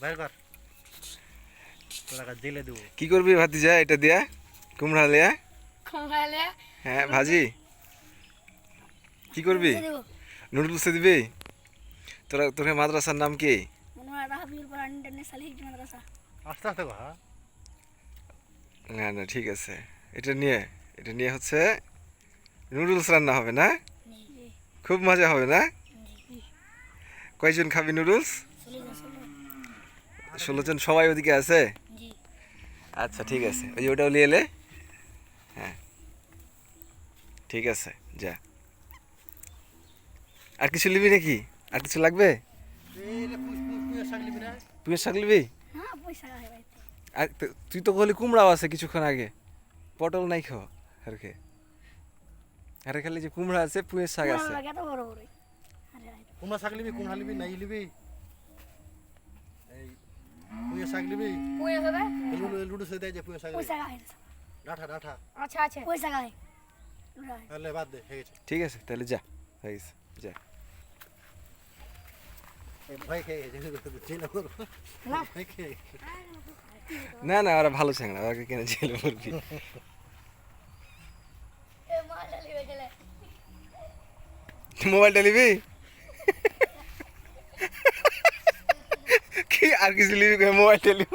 বাইর কর। তোরা জেলে দেবো। কি করবি ভাতিজা এটা দিয়া? কুমড়া লিয়া কমরালে হ্যাঁ ভাজি। কি করবি? নুডলস দিবি? তোরা তোর মাদ্রাসার নাম কি? হয় আস্তে আস্তে না না ঠিক আছে। এটা নিয়ে এটা নিয়ে হচ্ছে নুডলস রান্না হবে না? খুব মজা হবে না? কয়জন খাবি নুডলস? ষোলো জন সবাই ওদিকে আছে? আচ্ছা ঠিক আছে। ওই যে ওটাও নিয়ে এলে? হ্যাঁ। ঠিক আছে যা। আর কিছু নিবি নাকি? আর কিছু লাগবে? শাক নিবি? না তুই শাক নিবি হ্যাঁ আর তো- তুই তো বলি কুমড়াও আছে কিছুক্ষণ আগে। পটল নাই খাও আর কে আরে খালি যে কুমড়া আছে পুঁয়ের শাক আছে। লাগে এত বড় বড় আরে আরে কুমড়া শাক নিবি কুমড়া নিবি নাই নিবি? পুঁয়ে শাক নিবি পয়সা হবে লুডু লুডু সে দেয় যে পুঁয়ে শাক পয়সা গায় ডাঠা ডাঠা আচ্ছা আচ্ছা পয়সা গায় তাহলে বাদ দে হয়ে গেছে ঠিক আছে তাহলে যা হয়ে গেছে যা এই ভয় খেয়ে গেছে জেলে করবো না। ভয় খেয়ে গেছে। না না ওরা ভালো চ্যাংড়া ওকে কেন জেলে পড়বি এ মালা লিবে গেলে মোবাইলটা নিবি আর কিছু লিবি মোবাইল নিব